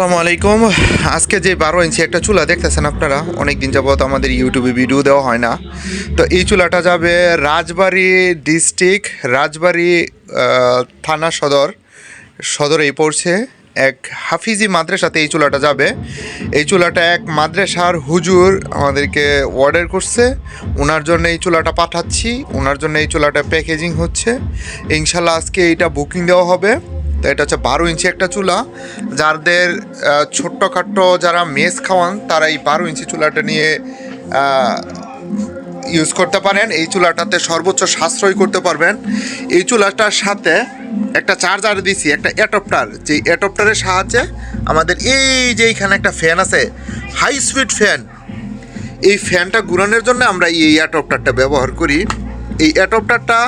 আসসালামু আলাইকুম। আজকে যে বারো ইঞ্চি একটা চুলা দেখতেছেন আপনারা অনেক দিন যাবত আমাদের ইউটিউবে ভিডিও দেওয়া হয় না। তো এই চুলাটা যাবে রাজবাড়ি ডিস্ট্রিক্ট, রাজবাড়ি থানা সদর। সদরেই পড়ছে এক হাফিজি মাদ্রাসাতে এই চুলাটা যাবে। এই চুলাটা এক মাদ্রাসার হুজুর আমাদেরকে অর্ডার করছে। ওনার জন্য এই চুলাটা পাঠাচ্ছি। ওনার জন্য এই চুলাটা প্যাকেজিং হচ্ছে। ইনশাল্লাহ আজকে এইটা বুকিং দেওয়া হবে। তো এটা হচ্ছে বারো ইঞ্চি একটা চুলা। যাদের ছোট্টখাট্টো যারা মেস খাওয়ান, তারা এই বারো ইঞ্চি চুলাটা নিয়ে ইউজ করতে পারেন। এই চুলাটাতে সর্বোচ্চ সাশ্রয় করতে পারবেন। এই চুলাটার সাথে একটা চার্জার দিছি, একটা অ্যাডপ্টার যে অ্যাডপ্টারের সাহায্যে আমাদের এই যে এইখানে একটা ফ্যান আছে হাই স্পিড ফ্যান এই ফ্যানটা ঘুরানোর জন্য আমরা এই অ্যাডপ্টারটা ব্যবহার করি। এই অ্যাডপ্টারটা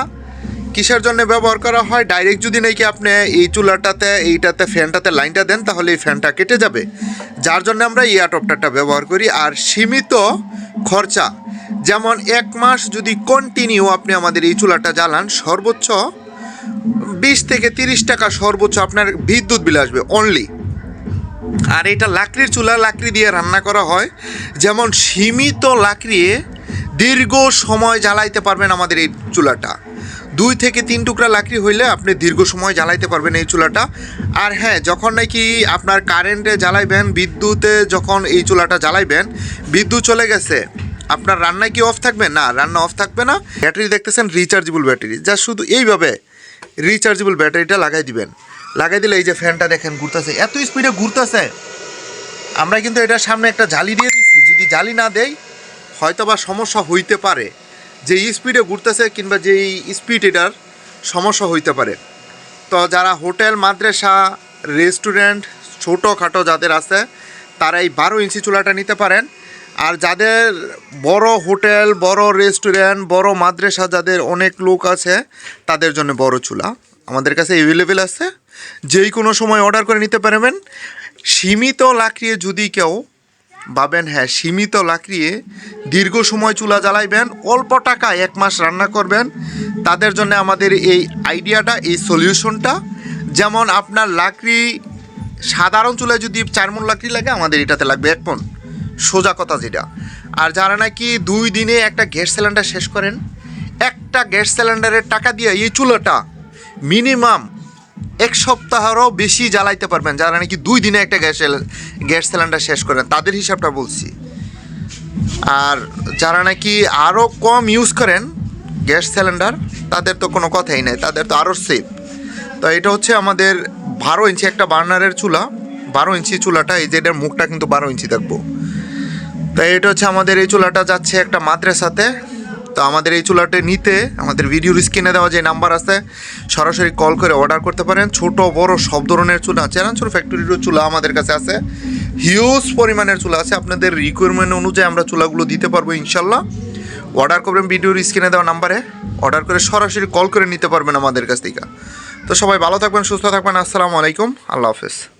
কিসের জন্য ব্যবহার করা হয়? ডাইরেক্ট যদি নাকি আপনি এই চুলাটাতে, এইটাতে, ফ্যানটাতে লাইনটা দেন, তাহলে এই ফ্যানটা কেটে যাবে। যার জন্য আমরা এই অ্যাডপ্টারটা ব্যবহার করি। আর সীমিত খরচা, যেমন এক মাস যদি কন্টিনিউ আপনি আমাদের এই চুলাটা জ্বালান, সর্বোচ্চ বিশ থেকে তিরিশ টাকা সর্বোচ্চ আপনার বিদ্যুৎ বিল আসবে অনলি আর এটা লাকড়ির চুলা, লাকড়ি দিয়ে রান্না করা হয়। যেমন সীমিত লাকড়িয়ে দীর্ঘ সময় জ্বালাইতে পারবেন আমাদের এই চুলাটা। দুই থেকে তিন টুকরা লাকড়ি হইলে আপনি দীর্ঘ সময় জ্বালাইতে পারবেন এই চুলাটা। আর হ্যাঁ যখন নাকি আপনার কারেন্টে জ্বালাইবেন, বিদ্যুতে যখন এই চুলাটা জ্বালাইবেন, বিদ্যুৎ চলে গেছে, আপনার রান্না কি অফ থাকবে? না, রান্না অফ থাকবে না। ব্যাটারি দেখতেছেন রিচার্জেবল ব্যাটারি যা শুধু এইভাবে রিচার্জেবল ব্যাটারিটা লাগাই দিবেন। লাগাই দিলে এই যে ফ্যানটা দেখেন ঘুরতেছে। এত স্পিডে ঘুরতেছে। আমরা কিন্তু এটার সামনে একটা জালি দিয়ে দিচ্ছি যদি জালি না দেই হয়তো বা সমস্যা হইতে পারে। যে স্পিডে ঘুরতেছে কিংবা যেই স্পিড এটার সমস্যা হইতে পারে। তো যারা হোটেল, মাদ্রাসা রেস্টুরেন্ট ছোটোখাটো যাদের আছে, তারা এই বারো ইঞ্চি চুলাটা নিতে পারেন। আর যাদের বড় হোটেল, বড় রেস্টুরেন্ট বড় মাদ্রাসা যাদের অনেক লোক আছে, তাদের জন্য বড় চুলা আমাদের কাছে অ্যাভেলেবেল আছে। যেই কোনো সময় অর্ডার করে নিতে পারবেন। সীমিত লাকড়িয়ে যদি কেউ ভাবেন হ্যাঁ সীমিত লাকড়িয়ে দীর্ঘ সময় চুলা জ্বালাইবেন, অল্প টাকায় এক মাস রান্না করবেন। তাদের জন্য আমাদের এই আইডিয়াটা, এই সলিউশনটা। যেমন আপনার লাকড়ি, সাধারণ চুলায় যদি চার মন লাকড়ি লাগে, আমাদের এটাতে লাগবে এক মন সোজা কথা যেটা। আর যারা নাকি দুই দিনে একটা গ্যাস সিলিন্ডার শেষ করেন, একটা গ্যাস সিলিন্ডারের টাকা দিয়ে এই চুলাটা মিনিমাম এক সপ্তাহেরও বেশি জ্বালাইতে পারবেন। যারা নাকি দুই দিনে একটা গ্যাস গ্যাস সিলিন্ডার শেষ করেন, তাদের হিসাবটা বলছি। আর যারা নাকি আরও কম ইউজ করেন গ্যাস সিলিন্ডার, তাদের তো কোনো কথাই নেই, তাদের তো আরও সেফ তো এটা হচ্ছে আমাদের বারো ইঞ্চি একটা বার্নারের চুলা। বারো ইঞ্চি চুলাটা, এই যে এটার মুখটা কিন্তু বারো ইঞ্চি থাকব তাই এটা হচ্ছে আমাদের এই চুলাটা যাচ্ছে একটা মাদ্রাসাতে। তো আমাদের এই চুলাটা নিতে, আমাদের ভিডিওর স্ক্রিনে দেওয়া যে নাম্বার আছে, সরাসরি কল করে অর্ডার করতে পারেন। ছোট বড় সব ধরনের চুলা চেরানচুর ফ্যাক্টরিরও চুলা আমাদের কাছে আছে। হিউজ পরিমাণের চুলা আছে। আপনাদের রিকোয়ারমেন্ট অনুযায়ী আমরা চুলাগুলো দিতে পারব ইনশাল্লাহ। অর্ডার করবেন ভিডিওর স্ক্রিনে দেওয়া নাম্বারে। অর্ডার করে সরাসরি কল করে নিতে পারবেন আমাদের কাছ থেকে। তো সবাই ভালো থাকবেন, সুস্থ থাকবেন। আসসালামু আলাইকুম। আল্লাহ হাফেজ।